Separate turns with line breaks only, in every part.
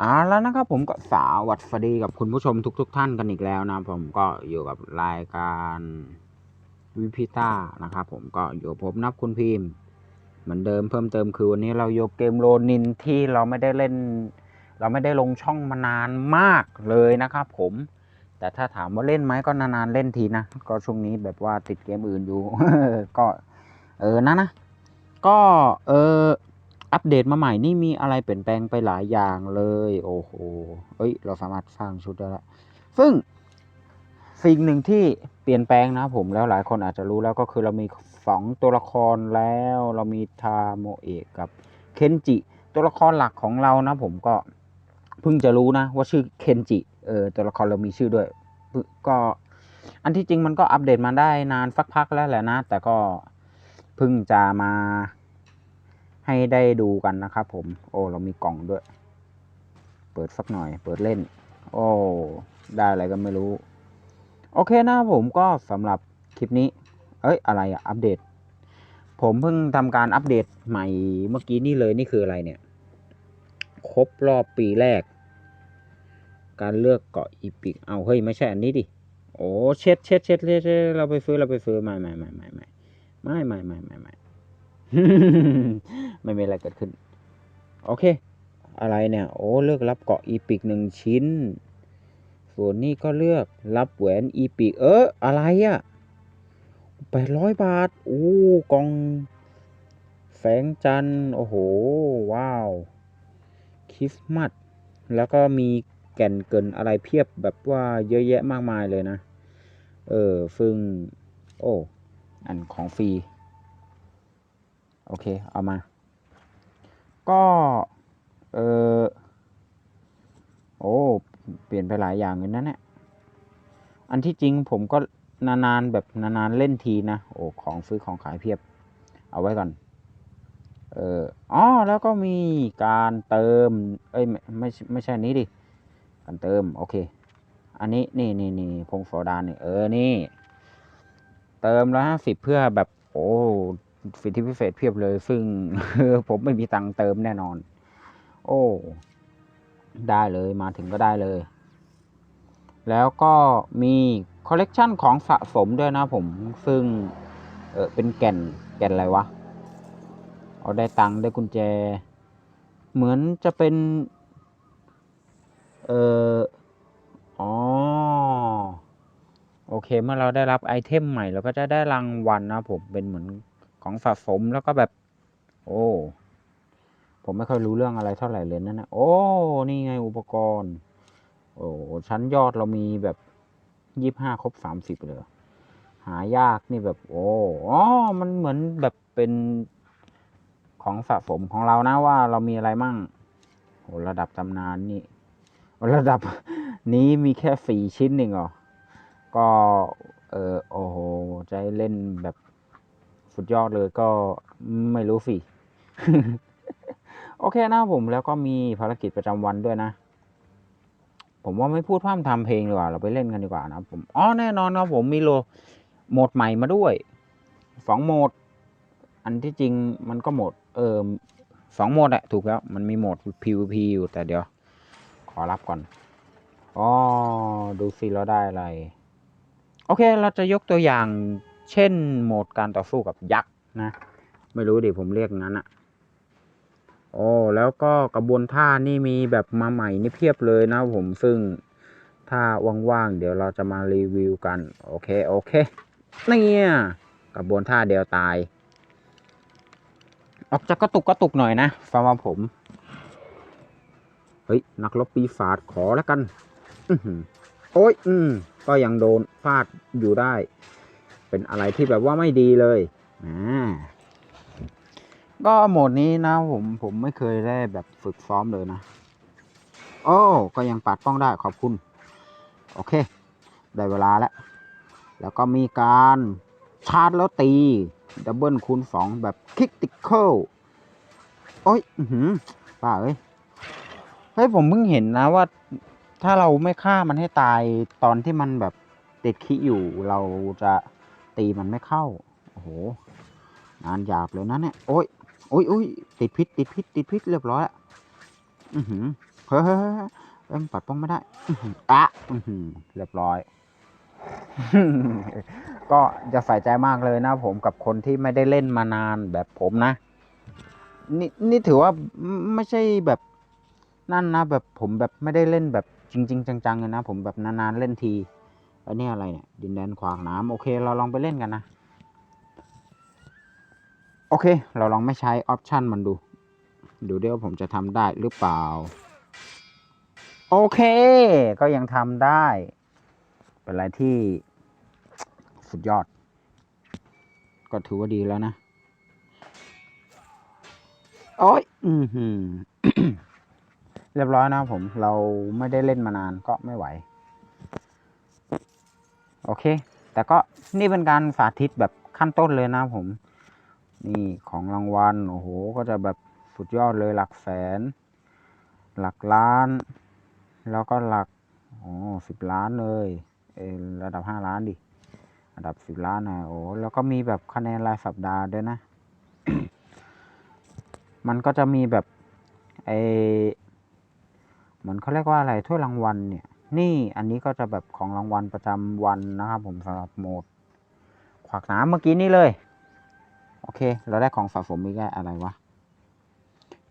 อ่าแล้วนะครับผมก็สาวัสดีกับคุณผู้ชมทุกๆท่านกันอีกแล้วนะผมก็อยู่กับรายการวิพิต้านะครับผมก็อยู่กับผมนับคุณพิมพ์ เหมือนเดิมเพิ่มเติมคือวันนี้เรายกเกมโรนินที่เราไม่ได้เล่น เราไม่ได้ลงช่องมานานมากเลยนะครับผม แต่ถ้าถามว่าเล่นไหมก็นานๆเล่นทีนะ ก็ช่วงนี้แบบว่าติดเกมอื่นอยู่ ก็เออนะนะก็เออ อัปเดตมาใหม่นี่มีอะไรเปลี่ยนแปลงไปหลายอย่างเลย โอ้โห เอ้ย เราสามารถสร้างชุดได้ล้วซึ่งสิ่งหนึ่งที่เปลี่ยนแปลงนะผมแล้วหลายคนอาจจะรู้แล้วก็คือเรามีสองตัวละครแล้ว เรามีทาโมเอะกับเคนจิ ตัวละครหลักของเรานะผมก็เพิ่งจะรู้นะว่าชื่อเคนจิเออตัวละครเรามีชื่อด้วยก็อันที่จริงมันก็อัปเดตมาได้นานสักพักแล้วแหละนะ แต่ก็เพิ่งจะมา ให้ได้ดูกันนะครับผม โอ้ เรามีกล่องด้วย เปิดสักหน่อย เปิดเล่น โอ้ ได้อะไรก็ไม่รู้ โอเคนะผมก็สำหรับคลิปนี้ เอ้ย อะไรอะอัปเดต ผมเพิ่งทำการอัปเดตใหม่เมื่อกี้นี่เลยนี่คืออะไรเนี่ย ครบรอบปีแรก การเลือกเกาะอีพิก เอาเฮ้ย ไม่ใช่อันนี้ดิ โอ้ เช็ดเช็ดเช็ดเช็ดเราไปซื้อเราไปซื้อไม่ไม่ไม่ไม่ไม่ไม่ไม่ไม่ไม่ ไม่มีอะไรเกิดขึ้น โอเค อะไรเนี่ย โอ้เลือกรับเกาะอีพิกหนึ่งชิ้น ส่วนนี้ก็เลือกรับแหวนอีพิก เอออะไรอะแปดร้อยบาท โอ้กองแสงจันทร์ โอ้โห ว้าว คริสต์มาส แล้วก็มีแก่นเกินอะไรเพียบแบบว่าเยอะแยะมากมายเลยนะ เออ ซึ่ง โอ้ อันของฟรี โอเค เอามา ก็เออโอ้เปลี่ยนไปหลายอย่างเลยนะเนี่ยอันที่จริงผมก็นานๆแบบนานๆเล่นทีนะ โอ้ของซื้อของขายเพียบ เอาไว้ก่อน เอออ๋อแล้วก็มีการเติม เอ้ยไม่ไม่ใช่ไม่ใช่นี้ดิ การเติม โอเค อันนี้นี่นี่นี่พงโซดานี่เออนี่ เติมร้อยห้าสิบเพื่อแบบ โอ้ สิทธิพิเศษเพียบเลย ซึ่งผมไม่มีตังค์เติมแน่นอน โอ้ ได้เลยมาถึงก็ได้เลย แล้วก็มีคอลเลกชันของสะสมด้วยนะผม ซึ่ง เออเป็นแก่นแก่นอะไรวะ เอาได้ตังค์ได้กุญแจ เหมือนจะเป็น เอออ๋อโอเค เมื่อเราได้รับไอเทมใหม่ เราก็จะได้รางวัลนะผมเป็นเหมือน ของสะสมแล้วก็แบบ โอ้ผมไม่ค่อยรู้เรื่องอะไรเท่าไหร่เลยนั่นนะโอ้นี่ไงอุปกรณ์ โอ้ชั้นยอดเรามีแบบยี่ห้าครบสามสิบเลยหายากนี่แบบ โอ้อ๋อมันเหมือนแบบเป็นของสะสมของเรานะว่าเรามีอะไรมั่งโหระดับตำนานนี่ระดับนี้มีแค่สี่ชิ้นเองเหรอก็ เออโอ้โหใจเล่นแบบ สุดยอดเลยก็ไม่รู้สิ โอเคนะผมแล้วก็มีภารกิจประจำวันด้วยนะ ผมว่าไม่พูดพร่ำทำเพลงดีกว่า เราไปเล่นกันดีกว่านะผมอ๋อแน่นอนครับผมมีโลโหมดใหม่มาด้วยสองโหมด อันที่จริงมันก็โหมด เออสองโหมดอะถูกแล้ว มันมีโหมด PVP อยู่แต่เดี๋ยว ขอรับก่อนอ๋อดูสิเราได้อะไร โอเค เราจะยกตัวอย่าง เช่นโหมดการต่อสู้กับยักษ์นะ ไม่รู้ดิผมเรียกงั้นอะโอ้แล้วก็กระบวนท่านี่มีแบบมาใหม่นี่เพียบเลยนะผมซึ่งถ้าว่างๆเดี๋ยวเราจะมารีวิวกัน โอเค โอเคเนี่ยกระบวนท่าเดียวตาย ออกจากกระตุกกระตุกหน่อยนะสำหรับผม เฮ้ย นักรบปีศาจขอแล้วกันอโอ้ย อืมก็ยังโดนฟาดอยู่ได้ เป็นอะไรที่แบบว่าไม่ดีเลยอ่าก็โหมดนี้นะผมผมไม่เคยได้แบบฝึกซ้อมเลยนะ โอ้ก็ยังปัดป้องได้ขอบคุณ โอเค ได้เวลาแล้ว แล้วก็มีการชาร์จแล้วตี ดับเบิลคูณสองแบบคิกติเคิลโอ้ยอือหือป้าเอ้ย เฮ้ย ผมเพิ่งเห็นนะว่า ถ้าเราไม่ฆ่ามันให้ตายตอนที่มันแบบติดคิอยู่เราจะ ตีมันไม่เข้า โอ้โห งานหยาบเลยนะเนี่ย โอ้ย โอ้ยโอ้ยติดพิษ ติดพิษ ติดพิษเรียบร้อยละอือหือ เฮ้ยเฮ้ยเอ้ยมันปัดป้องไม่ได้อื้อหืออะอือหือ เรียบร้อย ก็จะใส่ใจมากเลยนะผมกับคนที่ไม่ได้เล่นมานานแบบผมนะ นี่นี่ถือว่าไม่ไม่ใช่แบบนั่นนะแบบผมแบบไม่ได้เล่นแบบจริง ๆ จังๆเลยนะ ผมแบบนานๆเล่นที อันนี้อะไรเนี่ย ดินแดนขวางน้ำโอเค เราลองไปเล่นกันนะ โอเค เราลองไม่ใช้ออปชันมันดู ดูด้วยว่าผมจะทำได้หรือเปล่า โอเค ก็ยังทำได้ เป็นอะไรที่สุดยอด ก็ถือว่าดีแล้วนะ โอ้ย อือเรียบร้อยนะผม เราไม่ได้เล่นมานานก็ไม่ไหว โอเค แต่ก็นี่เป็นการสาธิตแบบขั้นต้นเลยนะผม นี่ของรางวัล โอ้โห ก็จะแบบสุดยอดเลยหลักแสน หลักล้าน แล้วก็หลักโอ้สิบล้านเลยเออระดับห้าล้านดิระดับสิบล้านนะโอ้แล้วก็มีแบบคะแนนรายสัปดาห์ด้วยนะ มันก็จะมีแบบไอเหมือนเขาเรียกว่าอะไรถ้วยรางวัลเนี่ย นี่อันนี้ก็จะแบบของรางวัลประจำวันนะครับผมสำหรับโหมด ขวากน้ำเมื่อกี้นี่เลย โอเค เราได้ของสะสมมีแค่อะไรวะ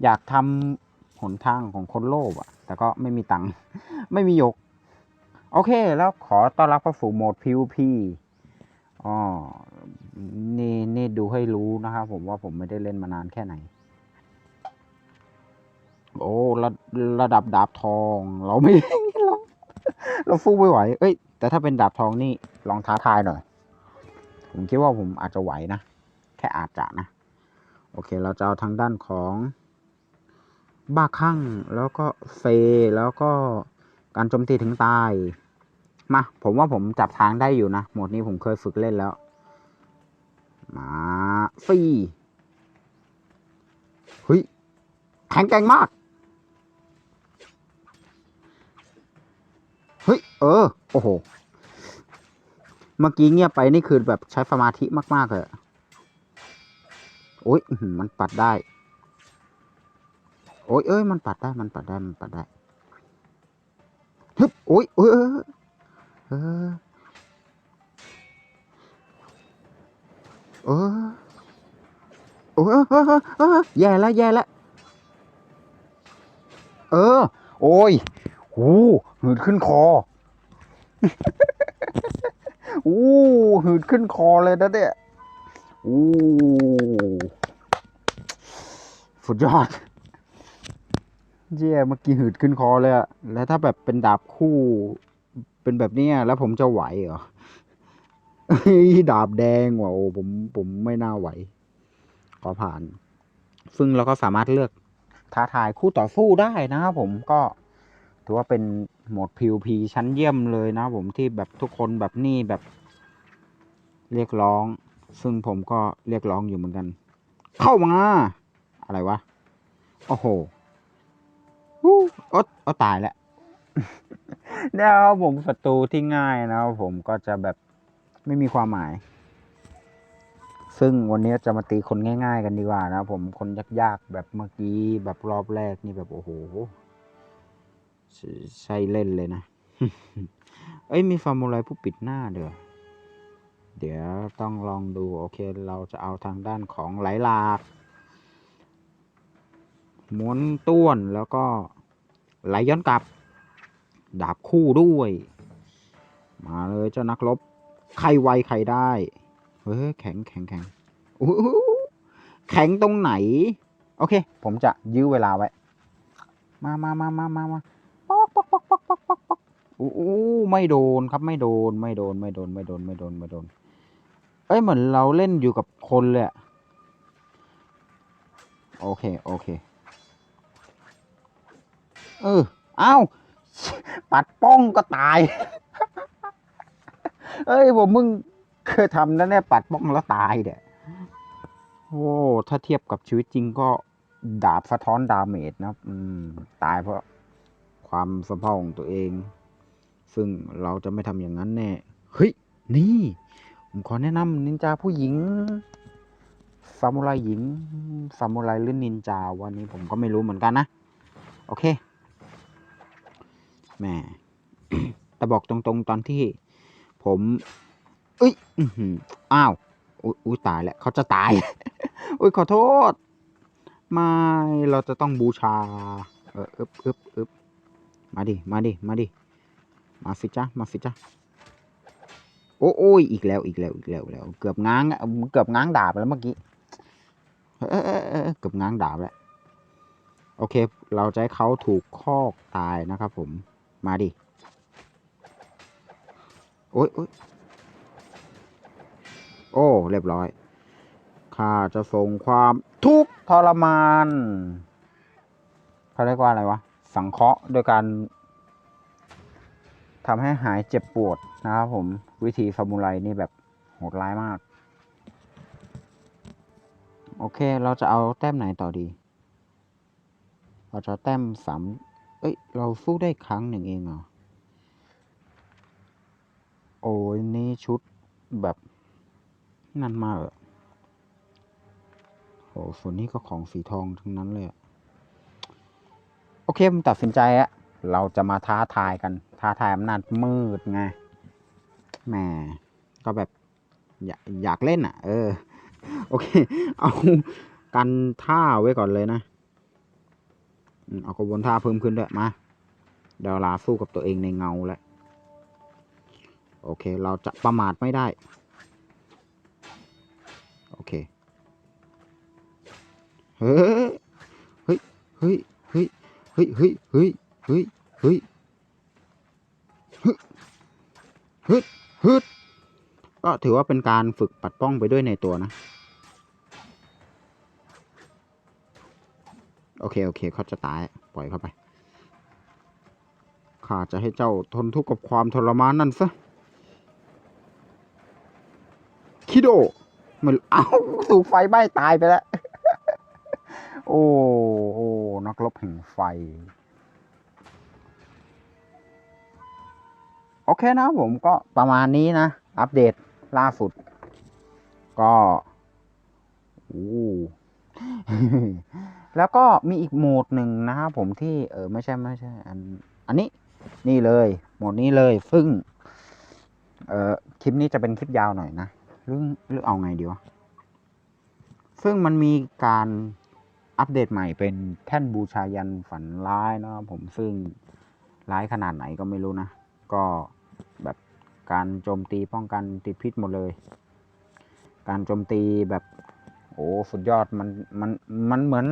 อยากทำหนทางของคนโลภอะแต่ก็ไม่มีตังค์ไม่มียก โอเค แล้วขอต้อนรับเข้าสู่โหมด PVP อ๋อนี่นี่ดูให้รู้นะครับผมว่าผมไม่ได้เล่นมานานแค่ไหน โอ้ระระดับดาบทอง เราไม่เรา เราสู้ไม่ไหว เอ้ย แต่ถ้าเป็นดาบทองนี่ลองท้าทายหน่อย ผมคิดว่าผมอาจจะไหวนะ แค่อาจจะนะ โอเค เราจะเอาทางด้านของ บ้าคลั่ง แล้วก็เฟ แล้วก็การโจมตีถึงตาย มา ผมว่าผมจับทางได้อยู่นะ โหมดนี้ผมเคยฝึกเล่นแล้ว มาฟรีเฮ้ยแข็งแกร่งมาก เฮ้ย เออ โอ้โห เมื่อกี้เงียบไปนี่คือแบบใช้สมาธิมาก ๆ เลยโอ้ยมันปัดได้ โอ้ยเอ้ย มันปัดได้ มันปัดได้ มันปัดได้ฮึบโอ้ยเออเออเออเออเออเออเออแย่แล้วแย่ล้วเออโอ้ย หูหืดขึ้นคออู้หืดขึ้นคอเลยนะเนี่ยอู้สุดยอด เย่เมื่อกี้หืดขึ้นคอเลยอะแล้วถ้าแบบเป็นดาบคู่ เป็นแบบนี้แล้วผมจะไหวเหรอดาบแดงว่ะโอ้ผมผมไม่น่าไหวขอผ่าน ซึ่งเราก็สามารถเลือกท้าทายคู่ต่อสู้ได้นะครับผมก็ ถือว่าเป็นโหมด PVP ชั้นเยี่ยมเลยนะผมที่แบบทุกคนแบบนี่แบบเรียกร้อง ซึ่งผมก็เรียกร้องอยู่เหมือนกัน เข้ามา อะไรวะ โอ้โหวู้อ๊ตโอ๊ตายแล้วเนี่ยครับผมศัตรูที่ง่ายนะผมก็จะแบบไม่มีความหมาย ซึ่งวันนี้จะมาตีคนง่าย ๆ กันดีกว่านะผมคนยากๆแบบเมื่อกี้แบบรอบแรกนี่แบบโอ้โห ใช่เล่นเลยนะ เอ้ย มีฟาร์มูลาผู้ปิดหน้าเดี๋ยวเดี๋ยวต้องลองดู โอเค เราจะเอาทางด้านของไหลหลากม้วนต้วนแล้วก็ไหลย้อนกลับ ดาบคู่ด้วย มาเลยเจ้านักรบใครไวใครได้ เฮ้ยแข็งแข็งแข็งแข็งตรงไหน โอเค ผมจะยื้อเวลาไว้ มามามามามามา ป๊อกป๊อกป๊อกโอ้ไม่โดนครับไม่โดนไม่โดนไม่โดนไม่โดนไม่โดนไม่โดน เอ้ยเหมือนเราเล่นอยู่กับคนเลยอะโอเคโอเค เอออ้าวปัดป้องก็ตาย เอ้ยผมมึงเคยทำนะเนี่ยปัดป้องแล้วตายเด้อโอ้ถ้าเทียบกับชีวิตจริงก็ดาบสะท้อนดาเมจนะอืม ตายเพราะ ความสะเพาของตัวเอง ซึ่งเราจะไม่ทำอย่างนั้นแน่ เฮ้ย นี่ ผมขอแนะนำนินจาผู้หญิงซามูไรหญิงซามูไรหรือนินจาวันนี้ผมก็ไม่รู้เหมือนกันนะ โอเคแหม่แต่บอกตรงๆตอนที่ผมเอ้ยอ้าวอยอุ้ยตายแล้วเขาจะตาย อุ้ยขอโทษ ไม่ เราจะต้องบูชา เอออึบอึบอึบ มาดิ มาดิ มาดิ มาสิจ้ามาสิจ้าโอ้โอ้ยอีกแล้ว อีกแล้ว อีกแล้ว แล้ว เกือบง้าง เกือบง้างดาบแล้วเมื่อกี้เออเออเออเออเกือบง้างดาบแล้ว โอเค เราจะให้เขาถูกคอกตายนะครับผม มาดิ โอ้ยโอ้ยโอ้ เรียบร้อยข้าจะส่งความทุกข์ทรมานเขาเรียกว่าอะไรวะ สังเคราะห์โดยการทำให้หายเจ็บปวดนะครับผมวิธีซามูไรนี่แบบโหดร้ายมาก โอเคเราจะเอาแต้มไหนต่อดี เราจะแต้มสามเอ้ย เราสู้ได้ครั้งหนึ่งเองเหรอ โอ้ยนี่ชุดแบบนั่นมากเลยโอ้ส่วนนี้ก็ของสีทองทั้งนั้นเลยอะ โอเคผมตัดสินใจอะเราจะมาท้าทายกัน ท้าทายอำนาจมืดไงแหมก็แบบอยากอยากเล่นอะ เออ โอเค เอากันท่าไว้ก่อนเลยนะเอากระบวนท่าเพิ่มขึ้นด้วยมาเดี๋ยวลาสู้กับตัวเองในเงาแล้วโอเค เราจะประมาทไม่ได้ โอเค เฮ้ย เฮ้ย เฮ้ย เฮ้ย เฮ้ยเฮ้ยเฮ้ยเฮ้ยเฮ้ยฮึฮึดฮึดก็ถือว่าเป็นการฝึกปัดป้องไปด้วยในตัวนะ โอเค โอเคเขาจะตาย ปล่อยเข้าไป ข้าจะให้เจ้าทนทุกข์กับความทรมานนั่นซะ คิโดมันเอาสู่ไฟไหม้ตายไปแล้ว โอ้โอ้นักรบแห่งไฟ โอเคนะผมก็ประมาณนี้นะ อัปเดตล่าสุด ก็โอ้แล้วก็มีอีกโหมดหนึ่งนะครับผมที่เออไม่ใช่ไม่ใช่อันอันนี้นี่เลยโหมดนี้เลยซึ่งเออคลิปนี้จะเป็นคลิปยาวหน่อยนะหรือหรือเอาไงดีวะซึ่งมันมีการ อัปเดตใหม่เป็นแท่นบูชายันฝันร้ายนะครับผมซึ่งร้ายขนาดไหนก็ไม่รู้นะ ก็แบบการโจมตีป้องกันติดพิษหมดเลย การโจมตีแบบโอ้สุดยอดมันมันมันเหมือน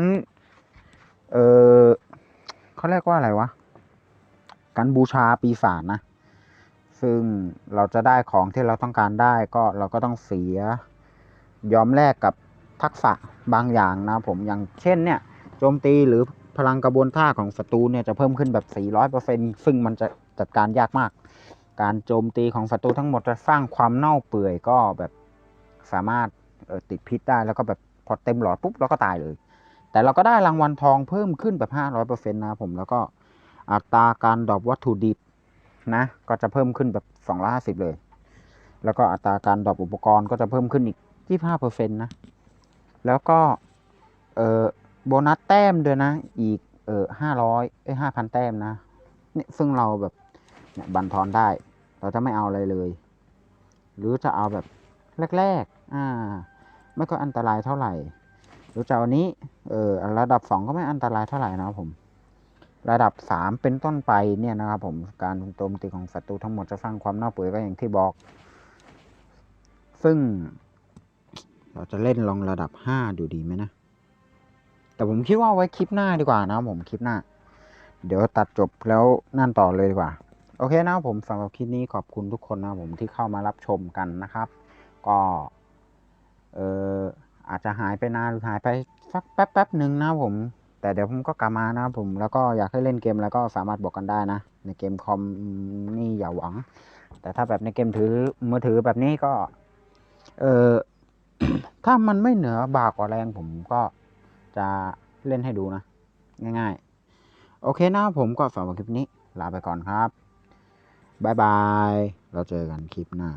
เออเขาเรียกว่าอะไรวะ การบูชาปีศาจนะ ซึ่งเราจะได้ของที่เราต้องการได้ก็เราก็ต้องเสียยอมแลกกับทักษะ บางอย่างนะผมอย่างเช่นเนี่ยโจมตีหรือพลังกระบวนท่าของศัตรูเนี่ยจะเพิ่มขึ้นแบบ 400%ซึ่งมันจะจัดการยากมาก การโจมตีของศัตรูทั้งหมดจะสร้างความเน่าเปื่อยก็แบบสามารถเอ่อติดพิษได้แล้วก็แบบพอเต็มหลอดปุ๊บเราก็ตายเลย แต่เราก็ได้รางวัลทองเพิ่มขึ้นแบบ 500%นะผมแล้วก็อัตราการดรอปวัตถุดิบนะก็จะเพิ่มขึ้นแบบ250 เลย แล้วก็อัตราการดรอปอุปกรณ์ก็จะเพิ่มขึ้นอีก 25%นะ แล้วก็เออโบนัสแต้มด้วยนะ อีกเอ่อ500เอ้ย5,000แต้มนะเนี่ยซึ่งเราแบบเนี่ยบันทอนได้ เราจะไม่เอาอะไรเลย หรือจะเอาแบบแรกๆอ่าไม่ค่อยอันตรายเท่าไหร่ หรือจะเอาอันนี้เออระดับสองก็ไม่อันตรายเท่าไหร่นะครับผม ระดับสามเป็นต้นไปเนี่ยนะครับผมการโจมตีของศัตรูทั้งหมดจะสร้างความน่าเปื่อยก็อย่างที่บอก ซึ่ง เราจะเล่นลองระดับห้าดูดีไหมนะ แต่ผมคิดว่าไว้คลิปหน้าดีกว่านะผมคลิปหน้า เดี๋ยวตัดจบแล้วนั่นต่อเลยดีกว่า โอเคนะผมสำหรับคลิปนี้ขอบคุณทุกคนนะผมที่เข้ามารับชมกันนะครับ ก็เอออาจจะหายไปนานหรือหายไปสักแป๊บแป๊บหนึ่งนะผม แต่เดี๋ยวผมก็กลับมานะผมแล้วก็อยากให้เล่นเกมแล้วก็สามารถบอกกันได้นะ ในเกมคอมนี่อย่าหวัง แต่ถ้าแบบในเกมถือมือถือแบบนี้ก็ เออ ถ้ามันไม่เหนือบากกว่าแรงผมก็จะเล่นให้ดูนะ ง่ายๆ โอเคนะผมก็สำหรับคลิปนี้ ลาไปก่อนครับบายบาย เราเจอกันคลิปหน้า